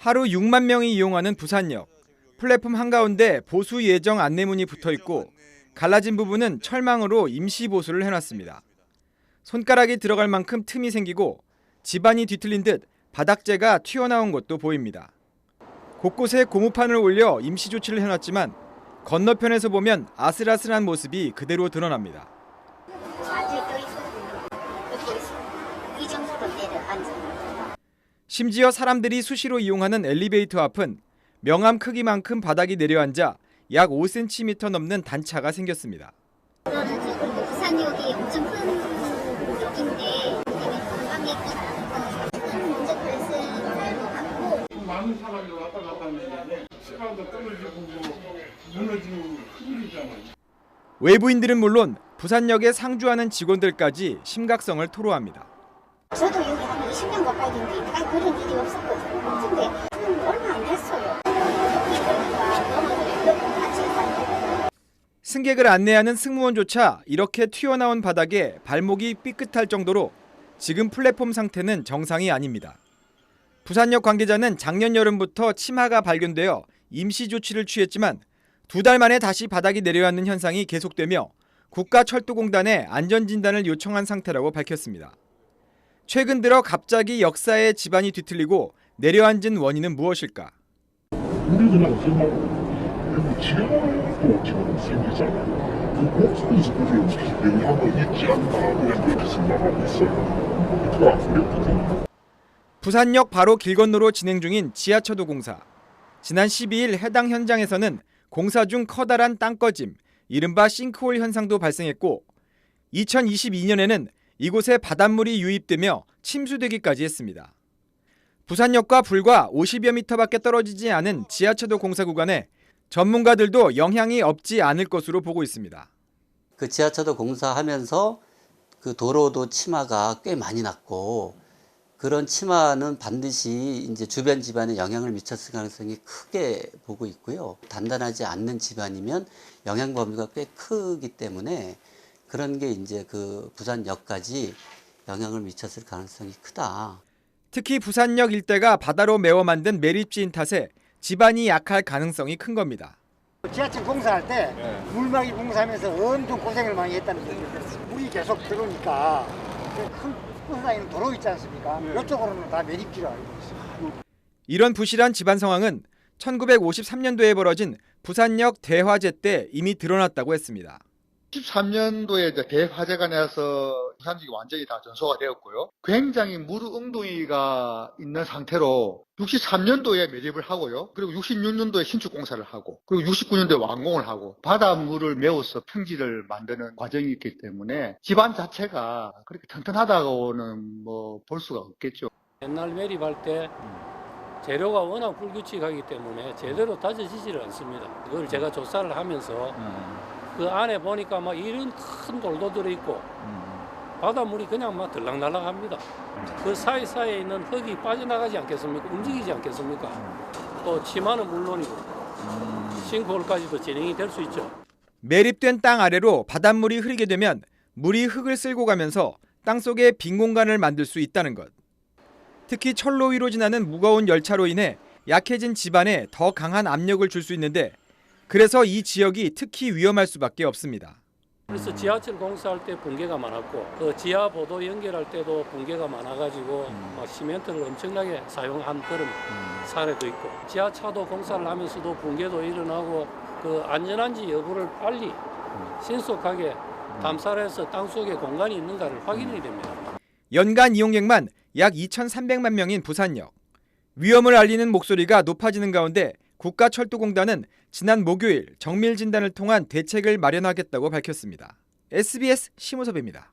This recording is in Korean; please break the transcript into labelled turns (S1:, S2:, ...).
S1: 하루 6만 명이 이용하는 부산역. 플랫폼 한가운데 보수 예정 안내문이 붙어 있고 갈라진 부분은 철망으로 임시 보수를 해놨습니다. 손가락이 들어갈 만큼 틈이 생기고 집안이 뒤틀린 듯 바닥재가 튀어나온 것도 보입니다. 곳곳에 고무판을 올려 임시 조치를 해놨지만 건너편에서 보면 아슬아슬한 모습이 그대로 드러납니다. 심지어 사람들이 수시로 이용하는 엘리베이터 앞은 명암 크기만큼 바닥이 내려앉아 약 5cm 넘는 단차가 생겼습니다.
S2: 그리고 부산역이 엄청 큰 역인데 관광객이 큰 문제 발생을 하고
S3: 많은 사람이 왔다 갔다 하는데 시간도 떨어지고 뭐 큰일이잖아요.
S1: 외부인들은 물론 부산역에 상주하는 직원들까지 심각성을 토로합니다.
S2: 저도 여기 한 20년 가까이 됐는데 이때까지 그런 일이 없었거든요. 근데 얼마 안 됐어요.
S1: 승객을 안내하는 승무원조차 이렇게 튀어나온 바닥에 발목이 삐끗할 정도로 지금 플랫폼 상태는 정상이 아닙니다. 부산역 관계자는 작년 여름부터 치마가 발견되어 임시 조치를 취했지만 두 달 만에 다시 바닥이 내려앉는 현상이 계속되며 국가철도공단에 안전진단을 요청한 상태라고 밝혔습니다. 최근 들어 갑자기 역사의 집안이 뒤틀리고 내려앉은 원인은 무엇일까?
S4: 그 그랬거든요.
S1: 부산역 바로 길 건너로 진행 중인 지하철도 공사. 지난 12일 해당 현장에서는 공사 중 커다란 땅 꺼짐, 이른바 싱크홀 현상도 발생했고 2022년에는 이곳에 바닷물이 유입되며 침수되기까지 했습니다. 부산역과 불과 50여 미터밖에 떨어지지 않은 지하철도 공사 구간에 전문가들도 영향이 없지 않을 것으로 보고 있습니다.
S5: 그 지하철도 공사하면서 그 도로도 치마가 꽤 많이 났고 그런 치마는 반드시 이제 주변 집안에 영향을 미쳤을 가능성이 크게 보고 있고요. 단단하지 않는 집안이면 영향 범위가 꽤 크기 때문에 그런 게 이제 그 부산역까지 영향을 미쳤을 가능성이 크다.
S1: 특히 부산역 일대가 바다로 메워 만든 매립지인 탓에 집안이 약할 가능성이 큰 겁니다.
S6: 지하철 공사할 때 물막이 공사하면서 엄청 고생을 많이 했다는 들었어요. 물이 계속 들어오니까 큰 공사에는 도로 있지 않습니까? 이쪽으로는 다 매립지로 알고 있어요.
S1: 이런 부실한 집안 상황은 1953년도에 벌어진 부산역 대화재 때 이미 드러났다고 했습니다.
S7: 13년도에 이제 대화재가 나서 부산역이 완전히 다 전소가 되었고요. 굉장히 무르엉덩이가 있는 상태로 63년도에 매립을 하고요. 그리고 66년도에 신축 공사를 하고 그리고 69년도에 완공을 하고 바닷물을 메워서 평지를 만드는 과정이 있기 때문에 집안 자체가 그렇게 튼튼하다고는 뭐 볼 수가 없겠죠.
S8: 옛날 매립할 때 재료가 워낙 불규칙하기 때문에 제대로 다져지지를 않습니다. 그걸 제가 조사를 하면서 그 안에 보니까 막 이런 큰 돌도 들어있고 바닷물이 그냥 막 들락날락합니다. 그 사이사이에 있는 흙이 빠져나가지 않겠습니까? 움직이지 않겠습니까? 또 치마는 물론이고 싱크홀까지도 진행이 될 수 있죠.
S1: 매립된 땅 아래로 바닷물이 흐르게 되면 물이 흙을 쓸고 가면서 땅 속에 빈 공간을 만들 수 있다는 것. 특히 철로 위로 지나는 무거운 열차로 인해 약해진 집안에 더 강한 압력을 줄 수 있는데 그래서 이 지역이 특히 위험할 수밖에 없습니다.
S8: 그래서 지하철 공사할 때 붕괴가 많았고 그 지하 보도 연결할 때도 붕괴가 많아가지고 막 시멘트를 엄청나게 사용한 그런 사례도 있고 지하차도 공사를 하면서도 붕괴도 일어나고 그 안전한지 여부를 빨리 신속하게 탐사해서 땅 속에 공간이 있는가를 확인해야 됩니다.
S1: 연간 이용객만 약 2,300만 명인 부산역. 위험을 알리는 목소리가 높아지는 가운데 국가철도공단은 지난 목요일 정밀 진단을 통한 대책을 마련하겠다고 밝혔습니다. SBS 심우섭입니다.